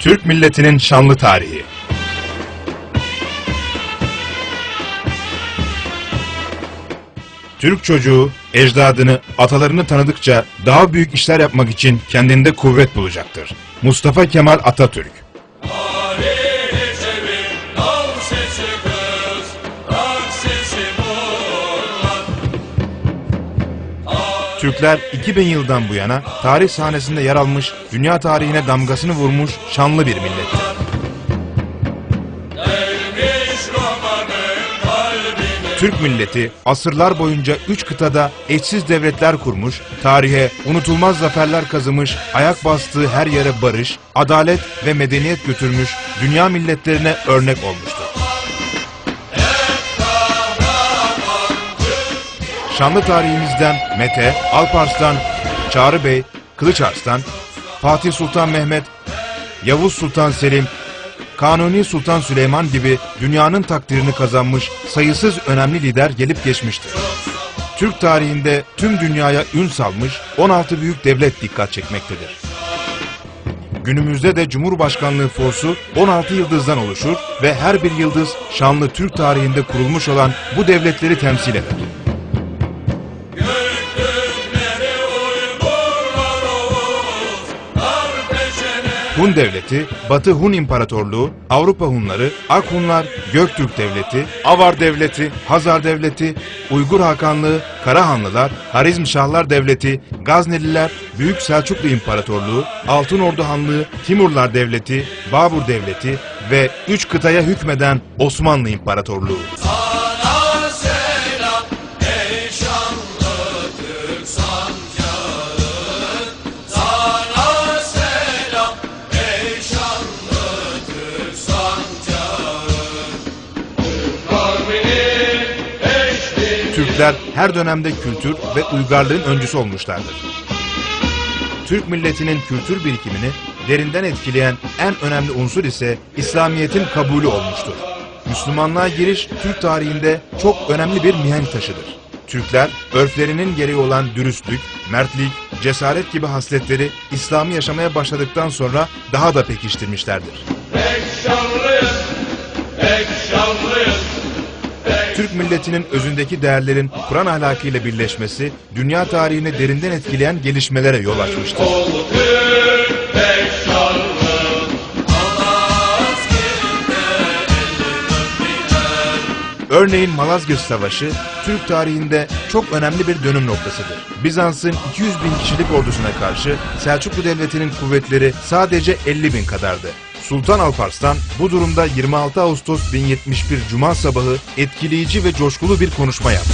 Türk milletinin şanlı tarihi. Türk çocuğu ecdadını, atalarını tanıdıkça daha büyük işler yapmak için kendinde kuvvet bulacaktır. Mustafa Kemal Atatürk Türkler 2000 yıldan bu yana tarih sahnesinde yer almış, dünya tarihine damgasını vurmuş şanlı bir millettir. Türk milleti asırlar boyunca üç kıtada eşsiz devletler kurmuş, tarihe unutulmaz zaferler kazımış, ayak bastığı her yere barış, adalet ve medeniyet götürmüş, dünya milletlerine örnek olmuştur. Şanlı tarihimizden Mete, Alparslan, Çağrı Bey, Kılıç Arslan, Fatih Sultan Mehmet, Yavuz Sultan Selim, Kanuni Sultan Süleyman gibi dünyanın takdirini kazanmış sayısız önemli lider gelip geçmiştir. Türk tarihinde tüm dünyaya ün salmış 16 büyük devlet dikkat çekmektedir. Günümüzde de Cumhurbaşkanlığı forsu 16 yıldızdan oluşur ve her bir yıldız şanlı Türk tarihinde kurulmuş olan bu devletleri temsil eder. Hun Devleti, Batı Hun İmparatorluğu, Avrupa Hunları, Ak Hunlar, Göktürk Devleti, Avar Devleti, Hazar Devleti, Uygur Hakanlığı, Karahanlılar, Harizmşahlar Devleti, Gazneliler, Büyük Selçuklu İmparatorluğu, Altınordu Hanlığı, Timurlar Devleti, Babur Devleti ve üç kıtaya hükmeden Osmanlı İmparatorluğu. Türkler her dönemde kültür ve uygarlığın öncüsü olmuşlardır. Türk milletinin kültür birikimini derinden etkileyen en önemli unsur ise İslamiyet'in kabulü olmuştur. Müslümanlığa giriş Türk tarihinde çok önemli bir mihenk taşıdır. Türkler örflerinin gereği olan dürüstlük, mertlik, cesaret gibi hasletleri İslam'ı yaşamaya başladıktan sonra daha da pekiştirmişlerdir. pek şanlıyız, pek şanlıyız. Türk milletinin özündeki değerlerin Kur'an ahlakıyla birleşmesi, dünya tarihini derinden etkileyen gelişmelere yol açmıştır. Örneğin Malazgirt Savaşı, Türk tarihinde çok önemli bir dönüm noktasıdır. Bizans'ın 200 bin kişilik ordusuna karşı Selçuklu Devleti'nin kuvvetleri sadece 50 bin kadardı. Sultan Alparslan bu durumda 26 Ağustos 1071 Cuma sabahı etkileyici ve coşkulu bir konuşma yaptı.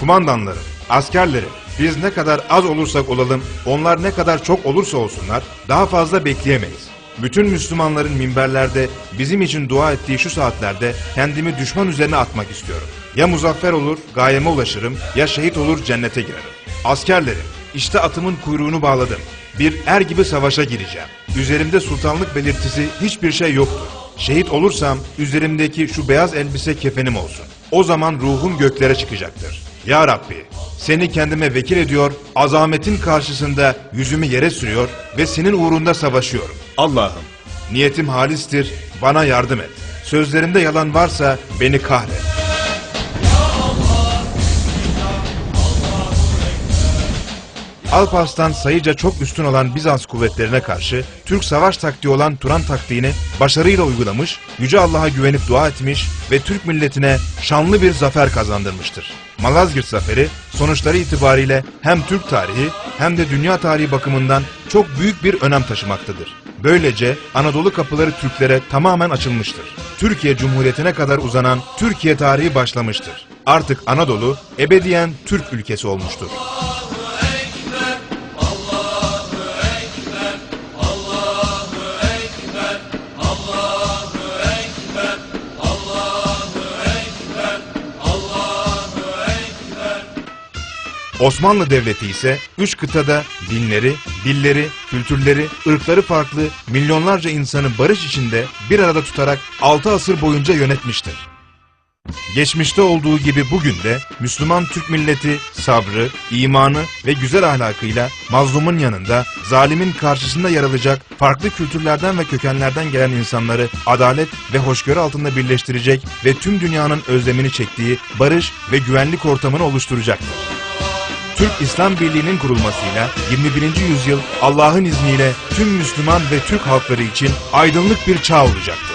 Kumandanlarım, askerlerim, biz ne kadar az olursak olalım, onlar ne kadar çok olursa olsunlar, daha fazla bekleyemeyiz. Bütün Müslümanların minberlerde bizim için dua ettiği şu saatlerde kendimi düşman üzerine atmak istiyorum. Ya muzaffer olur, gayeme ulaşırım, ya şehit olur, cennete girerim. Askerlerim, işte atımın kuyruğunu bağladım. Bir er gibi savaşa gireceğim. Üzerimde sultanlık belirtisi hiçbir şey yoktur. Şehit olursam üzerimdeki şu beyaz elbise kefenim olsun. O zaman ruhum göklere çıkacaktır. Ya Rabbi, seni kendime vekil ediyor, azametin karşısında yüzümü yere sürüyor ve senin uğrunda savaşıyorum. Allah'ım, niyetim halistir, bana yardım et. Sözlerimde yalan varsa beni kahret. Alparslan sayıca çok üstün olan Bizans kuvvetlerine karşı Türk savaş taktiği olan Turan taktiğini başarıyla uygulamış, Yüce Allah'a güvenip dua etmiş ve Türk milletine şanlı bir zafer kazandırmıştır. Malazgirt Zaferi sonuçları itibariyle hem Türk tarihi hem de dünya tarihi bakımından çok büyük bir önem taşımaktadır. Böylece Anadolu kapıları Türklere tamamen açılmıştır. Türkiye Cumhuriyeti'ne kadar uzanan Türkiye tarihi başlamıştır. Artık Anadolu ebediyen Türk ülkesi olmuştur. Osmanlı Devleti ise üç kıtada dinleri, dilleri, kültürleri, ırkları farklı milyonlarca insanı barış içinde bir arada tutarak altı asır boyunca yönetmiştir. Geçmişte olduğu gibi bugün de Müslüman Türk milleti sabrı, imanı ve güzel ahlakıyla mazlumun yanında, zalimin karşısında yer alacak farklı kültürlerden ve kökenlerden gelen insanları adalet ve hoşgörü altında birleştirecek ve tüm dünyanın özlemini çektiği barış ve güvenlik ortamını oluşturacaktır. Türk İslam Birliği'nin kurulmasıyla 21. yüzyıl Allah'ın izniyle tüm Müslüman ve Türk halkları için aydınlık bir çağ olacaktır.